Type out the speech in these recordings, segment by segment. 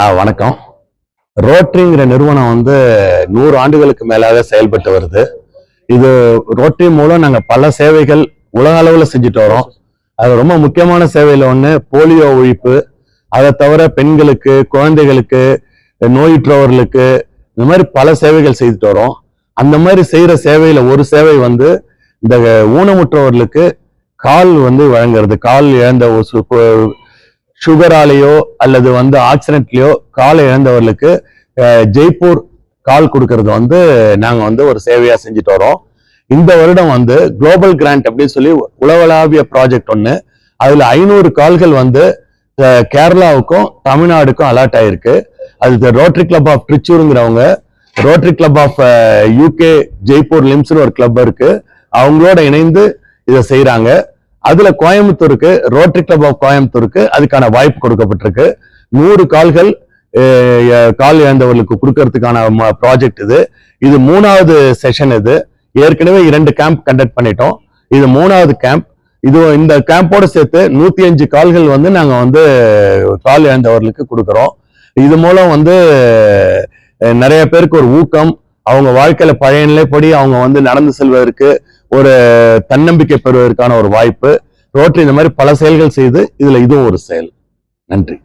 ஆ வணக்கம். ரோட்ரிங்கிற நிறுவனம் வந்து நூறு ஆண்டுகளுக்கு மேலாக செயல்பட்டு வருது. இது ரோட்ரி மூலம் நாங்கள் பல சேவைகள் உலக அளவில் செஞ்சுட்டு வரோம். அது ரொம்ப முக்கியமான சேவையில் ஒன்று போலியோ ஒழிப்பு. அதை தவிர பெண்களுக்கு குழந்தைகளுக்கு நோயுற்றவர்களுக்கு இந்த மாதிரி பல சேவைகள் செய்துட்டு வரோம். அந்த மாதிரி செய்கிற சேவையில் ஒரு சேவை வந்து இந்த ஊனமுற்றவர்களுக்கு கால் வந்து வழங்குறது. கால் இழந்த ஒரு சுகராலேயோ அல்லது வந்து ஆக்சிடென்ட்லேயோ காலை இழந்தவர்களுக்கு ஜெய்ப்பூர் கால் கொடுக்கறது வந்து நாங்கள் வந்து ஒரு சேவையாக செஞ்சுட்டு வரோம். இந்த வருடம் வந்து குளோபல் கிராண்ட் அப்படின்னு சொல்லி உலகளாவிய ப்ராஜெக்ட் ஒன்று அதில் ஐநூறு கால்கள் வந்து கேரளாவுக்கும் தமிழ்நாடுக்கும் அலாட் ஆயிருக்கு. அது rotary club of ட்ரிச்சூருங்கிறவங்க rotary club of UK Jaipur லிம்ஸ்னு ஒரு கிளப் இருக்கு. அவங்களோட இணைந்து இதை செய்கிறாங்க அதுல கோயம்புத்தூருக்கு ரோட்டரி கிளப் ஆஃப் கோயம்புத்தூருக்கு அதுக்கான வாய்ப்பு கொடுக்கப்பட்டிருக்கு. நூறு கால்கள் கால் இழந்தவர்களுக்கு கொடுக்கறதுக்கான ப்ராஜெக்ட் இது. இது மூணாவது செஷன் இது. ஏற்கனவே இரண்டு கேம்ப் கண்டக்ட் பண்ணிட்டோம். இது மூணாவது கேம்ப் இது இந்த கேம்போட சேர்த்து நூத்தி அஞ்சு கால்கள் வந்து நாங்க வந்து கால் இழந்தவர்களுக்கு கொடுக்குறோம். இது மூலம் வந்து நிறைய பேருக்கு ஒரு ஊக்கம் அவங்க வாழ்க்கையில பழைய நிலைப்படி அவங்க வந்து நடந்து செல்வதற்கு ஒரு தன்னம்பிக்கை பெறுவதற்கான ஒரு வாய்ப்பு. ரோட்டரி இந்த மாதிரி பல செயல்கள் செய்து இதுல இதுவும் ஒரு செயல். நன்றி.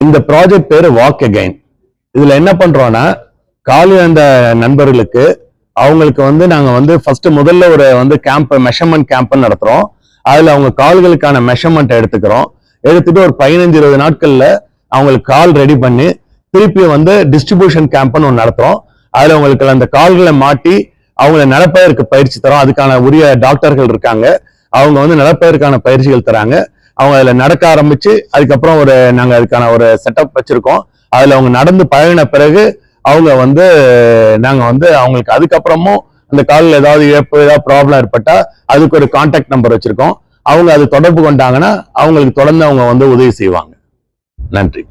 இந்த ப்ராஜெக்ட் பேரு வாக் அகைன் இதுல என்ன பண்றோம்னா காலி அந்த நண்பர்களுக்கு அவங்களுக்கு வந்து நாங்க வந்து ஃபர்ஸ்ட் முதல்ல ஒரு வந்து கேம்ப் மெஷர்மெண்ட் கேம்ப் நடத்துறோம். அதுல அவங்க கால்களுக்கான மெஷர்மெண்ட் எடுத்துக்கிறோம். எடுத்துட்டு ஒரு பதினஞ்சு இருபது நாட்கள்ல அவங்களுக்கு கால் ரெடி பண்ணி திருப்பி வந்து டிஸ்ட்ரிபியூஷன் கேம்ப்னு ஒன்று நடத்துறோம். அதுல உங்களுக்கு அந்த கால்களை மாட்டி அவங்கள நடப்பதற்கு பயிற்சி தரோம். அதுக்கான உரிய டாக்டர்கள் இருக்காங்க. அவங்க வந்து நடப்பதற்கான பயிற்சிகள் தராங்க. அவங்க அதில் நடக்க ஆரம்பிச்சு அதுக்கப்புறம் ஒரு நாங்கள் அதுக்கான ஒரு செட்டப் வச்சுருக்கோம். அதில் அவங்க நடந்து பழகின பிறகு அவங்க வந்து நாங்கள் வந்து அவங்களுக்கு அதுக்கப்புறமும் அந்த காலில் ஏதாவது இழப்பு ஏதாவது ப்ராப்ளம் ஏற்பட்டால் அதுக்கு ஒரு கான்டாக்ட் நம்பர் வச்சுருக்கோம். அவங்க அது தொடர்பு கொண்டாங்கன்னா அவங்களுக்கு தொடர்ந்து அவங்க வந்து உதவி செய்வாங்க. நன்றி.